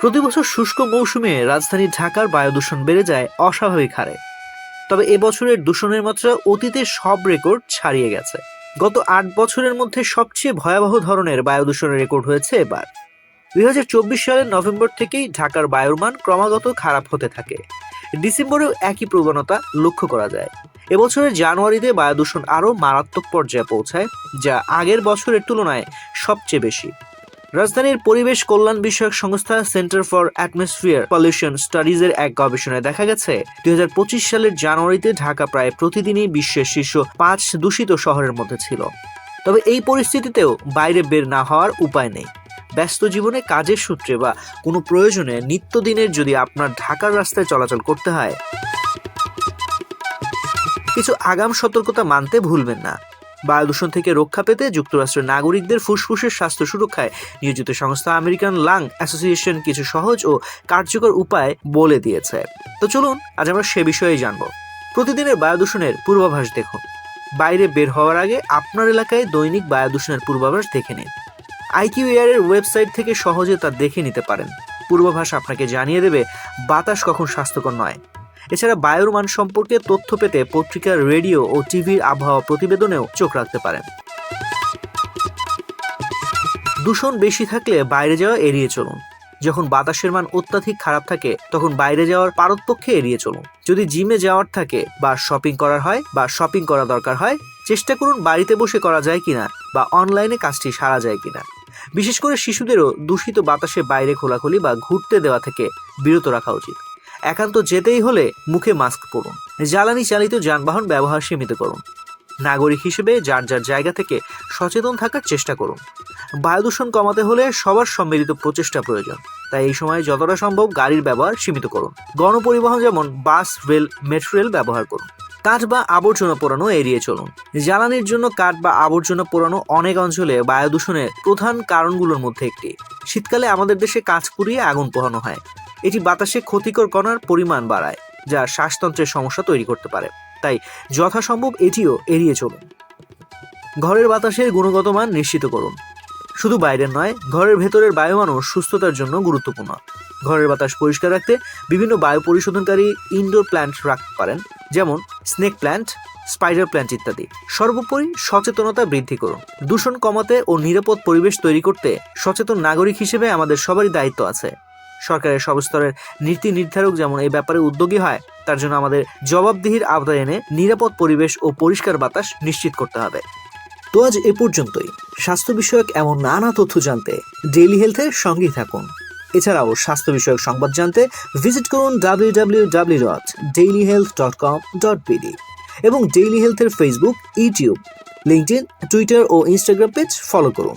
প্রতি বছর শুষ্ক মৌসুমে রাজধানী ঢাকার বায়ু দূষণ বেড়ে যায় অস্বাভাবিক হারে। তবে এবছরের দূষণের মাত্রা অতীতের সব রেকর্ড ছাড়িয়ে গেছে। গত আট বছরের মধ্যে সবচেয়ে ভয়াবহ ধরনের বায়ু দূষণের রেকর্ড হয়েছে এবার। দুই হাজার চব্বিশ সালের নভেম্বর থেকেই ঢাকার বায়ুর মান ক্রমাগত খারাপ হতে থাকে। ডিসেম্বরেও একই প্রবণতা লক্ষ্য করা যায়। এবছরের জানুয়ারিতে বায়ু দূষণ আরও মারাত্মক পর্যায়ে পৌঁছায়, যা আগের বছরের তুলনায় সবচেয়ে বেশি। রাজধানীর পরিবেশ কল্যাণ বিষয়ক সংস্থা সেন্টার ফর অ্যাটমসফিয়ার পলিউশন স্টাডিজের এক গবেষণায় দেখা গেছে, দুই হাজার পঁচিশ সালের জানুয়ারিতে ঢাকা প্রায় প্রতিদিনই বিশ্বের শীর্ষ পাঁচ দূষিত শহরের মধ্যে ছিল। তবে এই পরিস্থিতিতেও বাইরে বের না হওয়ার উপায় নেই। ব্যস্ত জীবনে কাজের সূত্রে বা কোনো প্রয়োজনে নিত্যদিনের যদি আপনার ঢাকার রাস্তায় চলাচল করতে হয়। কিছু আগাম সতর্কতা মানতে ভুলবেন না। বায়ু দূষণ থেকে রক্ষা পেতে যুক্তরাষ্ট্রের নাগরিকদের ফুসফুসের স্বাস্থ্য সুরক্ষায় নিয়োজিত সংস্থা আমেরিকান লাং অ্যাসোসিয়েশন কিছু সহজ ও কার্যকর উপায় বলে দিয়েছে। তো চলুন, আজ আমরা সে বিষয়ে জানব। প্রতিদিনের বায়ু দূষণের পূর্বাভাস দেখুন। বাইরে বের হওয়ার আগে আপনার এলাকায় দৈনিক বায়ু দূষণের পূর্বাভাস দেখে নিন। আইকিউ এয়ারের ওয়েবসাইট থেকে সহজে তা দেখে নিতে পারেন। পূর্বাভাস আপনাকে জানিয়ে দেবে, বাতাস কখন স্বাস্থ্যকর নয়। এছাড়া বায়ুর মান সম্পর্কে তথ্য পেতে পত্রিকার রেডিও ও টিভির আবহাওয়া প্রতিবেদনেও চোখ রাখতে পারেন। দূষণ বেশি থাকলে বাইরে যাওয়া এড়িয়ে চলুন। যখন বাতাসের মান অত্যাধিক খারাপ থাকে, তখন বাইরে যাওয়ার পারতপক্ষে এড়িয়ে চলুন। যদি জিমে যাওয়ার থাকে বা শপিং করার হয় বা শপিং করা দরকার হয়, চেষ্টা করুন বাড়িতে বসে করা যায় কিনা বা অনলাইনে কাজটি সারা যায় কিনা। বিশেষ করে শিশুদেরও দূষিত বাতাসে বাইরে খোলাখুলি বা ঘুরতে দেওয়া থেকে বিরত রাখা উচিত। একান্ত যেতেই হলে মুখে মাস্ক পরুন। জ্বালানি চালিত যানবাহন ব্যবহার সীমিত করুন। নাগরিক হিসেবে যার যার জায়গা থেকে সচেতন থাকার চেষ্টা করুন। বায়ু দূষণ কমাতে হলে সবার সম্মিলিত প্রচেষ্টা প্রয়োজন। তাই এই সময় যতটা সম্ভব গাড়ির ব্যবহার সীমিত করুন। গণপরিবহন যেমন বাস, রেল, মেট্রো রেল ব্যবহার করুন। কাঠ বা আবর্জনা পোড়ানো এড়িয়ে চলুন। জ্বালানির জন্য কাঠ বা আবর্জনা পোড়ানো অনেক অঞ্চলে বায়ু দূষণের প্রধান কারণগুলোর মধ্যে একটি। শীতকালে আমাদের দেশে কাঠ পুড়িয়ে আগুন পোহানো হয়। এটি বাতাসে ক্ষতিকর কণার পরিমাণ বাড়ায়, যা শ্বাসতন্ত্রের সমস্যা তৈরি করতে পারে। তাই যথাসম্ভব এটিও এড়িয়ে চলুন। ঘরের বাতাসের গুণগত মান নিশ্চিত করুন। শুধু বাইরের নয়, ঘরের ভেতরের বায়ুমানও সুস্থতার জন্য গুরুত্বপূর্ণ। ঘরের বাতাস পরিষ্কার রাখতে বিভিন্ন বায়ু পরিশোধনকারী ইনডোর প্ল্যান্ট রাখতে পারেন, যেমন স্নেক প্ল্যান্ট স্পাইডার প্ল্যান্ট ইত্যাদি। সর্বোপরি সচেতনতা বৃদ্ধি করুন। দূষণ কমাতে ও নিরাপদ পরিবেশ তৈরি করতে সচেতন নাগরিক হিসেবে আমাদের সবারই দায়িত্ব আছে। সরকারের সব স্তরের নীতি নির্ধারক যেমন এই ব্যাপারে উদ্যোগী হয়, তার জন্য আমাদের জবাবদিহির আওতায় এনে নিরাপদ পরিবেশ ও পরিষ্কার বাতাস নিশ্চিত করতে হবে। তো আজ এ পর্যন্তই। স্বাস্থ্য বিষয়ক এমন নানা তথ্য জানতে ডেইলি হেলথের সঙ্গেই থাকুন। এছাড়াও স্বাস্থ্য বিষয়ক সংবাদ জানতে ভিজিট করুন W W W daily health dot com dot এবং ডেইলি হেলথের ফেসবুক ইউটিউব লিঙ্কডিন টুইটার ও ইনস্টাগ্রাম পেজ ফলো করুন।